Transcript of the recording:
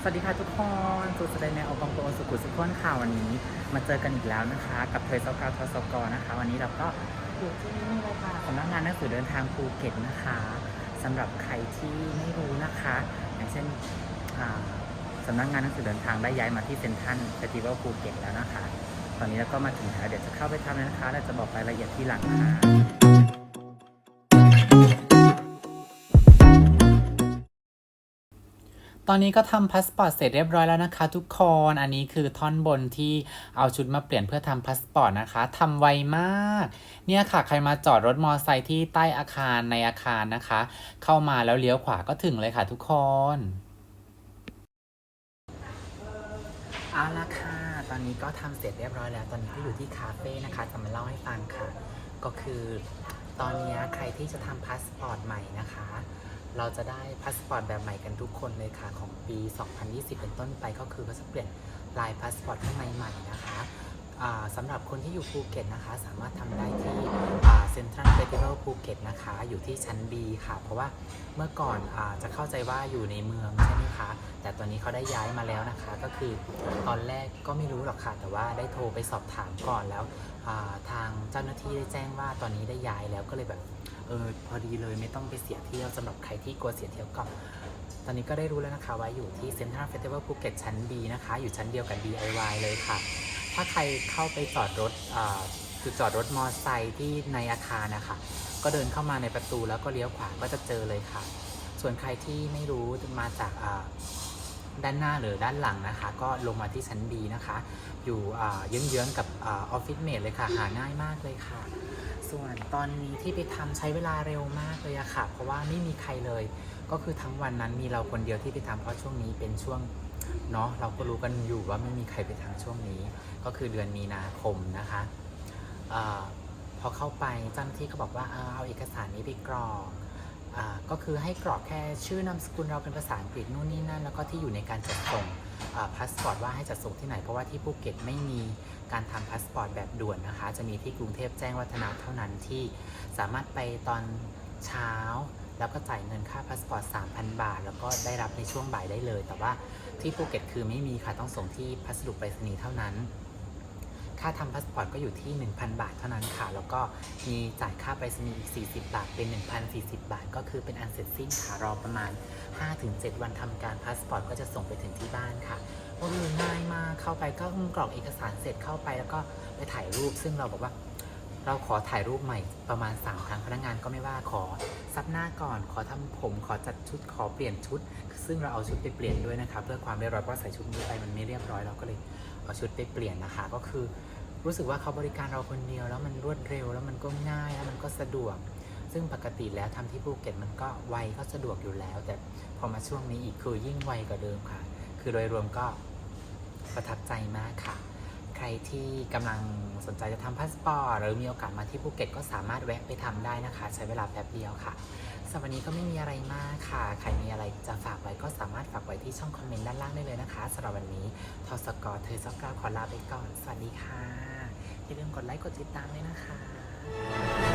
สวัสดีค่ะทุกคนสุดสดายแมวอปองโปสุขุสุขคนข่าววันนี้ มาเจอกันอีกแล้วนะคะ กับเทยซอกาวทศกรนะคะ วันนี้เราก็อยู่ที่นี่เลยค่ะสำนักงานหนังสือเดินทางภูเก็ตนะคะสำหรับใครที่ไม่รู้นะคะ อย่างเช่นสำนักงานหนังสือเดินทางได้ย้ายมาที่เซ็นทรัลเฟสติวัลภูเก็ตแล้วนะคะ ตอนนี้เราก็มาถึงแล้วเดี๋ยวจะเข้าไปทำนะคะเราจะบอกรายละเอียดที่หลังนะคะ ตอนนี้ก็ทำพาสปอร์ตเสร็จเรียบร้อยแล้วนะคะ ทุกคน อันนี้คือท่อนบนที่เอาชุดมาเปลี่ยนเพื่อทำพาสปอร์ตนะคะทำไวมาก เนี่ยค่ะ ใครมาจอดรถมอไซค์ที่ใต้อาคารในอาคารนะคะ เข้ามาแล้วเลี้ยวขวาก็ถึงเลยค่ะทุกคนเอาละค่ะ ตอนนี้ก็ทำเสร็จเรียบร้อยแล้ว ตอนนี้ก็อยู่ที่คาเฟ่นะคะ จะมาเล่าให้ฟังค่ะ ก็คือ ตอนนี้ใครที่จะทำพาสปอร์ตใหม่นะคะ เราจะได้พาสปอร์ตแบบใหม่กันทุกคนเลยค่ะ ของปี 2020 เป็นต้นไปก็คือเขาจะเปลี่ยนลายพาสปอร์ตข้างในใหม่นะคะ สำหรับคนที่อยู่ภูเก็ตนะคะ สามารถทำได้ที่เซ็นทรัลเฟสติวัลภูเก็ตนะคะ อยู่ที่ชั้น B ค่ะ เพราะว่าเมื่อก่อนอจะเข้าใจว่าอยู่ในเมืองใช่ไหมคะ แต่ตอนนี้เขาได้ย้ายมาแล้วนะคะ ก็คือตอนแรกก็ไม่รู้หรอกค่ะ แต่ว่าได้โทรไปสอบถามก่อนแล้วทางเจ้าหน้าที่ได้แจ้งว่าตอนนี้ได้ย้ายแล้วก็เลยแบบเออพอดีเลยไม่ต้องไปเสียเที่ยวสำหรับใครที่กลัวเสียเที่ยวก็ตอนนี้ก็ได้รู้แล้วนะคะว่าอยู่ที่เซ็นทรัลเฟสติวัลภูเก็ตชั้น B นะคะ อยู่ชั้นเดียวกับ DIY เลยค่ะ ถ้าใครเข้าไปจอดรถจุดจอดรถมอไซค์ที่ในอาคารนะคะ ก็เดินเข้ามาในประตูแล้วก็เลี้ยวขวาก็จะเจอเลยค่ะ ส่วนใครที่ไม่รู้มาจากด้านหน้าหรือด้านหลังนะคะ ก็ลงมาที่ชั้น B นะคะ อยู่เยื้องๆกับออฟฟิศเมดเลยค่ะ หาง่ายมากเลยค่ะ ส่วนตอนนี้ที่ไปทำใช้เวลาเร็วมากเลยอะค่ะ เพราะว่าไม่มีใครเลย ก็คือทั้งวันนั้นมีเราคนเดียวที่ไปทำเพราะช่วงนี้เป็นช่วง เนาะเราก็รู้กันอยู่ว่าไม่มีใครไปทำช่วงนี้ ก็คือเดือนมีนาคมนะคะอพอเข้าไปเจ้าหน้าที่ก็บอกว่าเอาเอกสารนี้ไปกรอกอก็คือให้กรอกแค่ชื่อนามสกุลเราเป็นภาษาอังกฤษนู่นนี่นั่น แล้วก็ที่อยู่ในการจัดส่งพาสปอร์ตว่าให้จัดส่งที่ไหน เพราะว่าที่ภูเก็ตไม่มีการทำพาสปอร์ตแบบด่วนนะคะ จะมีที่กรุงเทพแจ้งวัฒนะเท่านั้นที่สามารถไปตอนเช้า แล้วก็จ่ายเงินค่าพาสปอร์ต 3,000 บาท แล้วก็ได้รับในช่วงบ่ายได้เลย แต่ว่าที่ภูเก็ตคือไม่มีค่ะ ต้องส่งที่พัสดุไปรษณีย์เท่านั้น ค่าทำพาสปอร์ตก็อยู่ที่ 1,000 บาทเท่านั้นค่ะ แล้วก็มีจ่ายค่าไปรษณีย์อีก 40 บาท เป็น 1,040 บาท ก็คือเป็นอันเสร็จสิ้นค่ะ รอประมาณ 5-7 วันทำการพาสปอร์ตก็จะส่งไปถึงที่บ้านค่ะก็คือง่ายมาก เข้าไปก็กรอกเอกสารเสร็จเข้าไป แล้วก็ไปถ่ายรูป ซึ่งเราบอกว่า เราขอถ่ายรูปใหม่ประมาณ 3 ครั้งพนักงานก็ไม่ว่าขอซับหน้าก่อน ขอทำผม ขอจัดชุด ขอเปลี่ยนชุด ซึ่งเราเอาชุดไปเปลี่ยนด้วยนะคะเพื่อความเรียบร้อยเพราะใส่ชุดนี้ไปมันไม่เรียบร้อยเราก็เลยเอาชุดไปเปลี่ยนนะคะ ก็คือรู้สึกว่าเขาบริการเราคนเดียวแล้วมันรวดเร็วแล้วมันก็ง่ายแล้วมันก็สะดวก ซึ่งปกติแล้วทำที่ภูเก็ตมันก็ไวก็สะดวกอยู่แล้ว แต่พอมาช่วงนี้อีกคือยิ่งไวกว่าเดิมค่ะ คือโดยรวมก็ประทับใจมากค่ะ ใครที่กำลังสนใจจะทำพาสปอร์ตหรือมีโอกาสมาที่ภูเก็ตก็สามารถแวะไปทำได้นะคะ ใช้เวลาแป๊บเดียวค่ะสำหรับวันนี้ก็ไม่มีอะไรมากค่ะ ใครมีอะไรจะฝากไว้ก็สามารถฝากไว้ที่ช่องคอมเมนต์ด้านล่างได้เลยนะคะสำหรับวันนี้ทศกรเธอซอกกาขอลาไปก่อน สวัสดีค่ะอย่าลืมกดไลค์กดติดตามด้วยนะคะ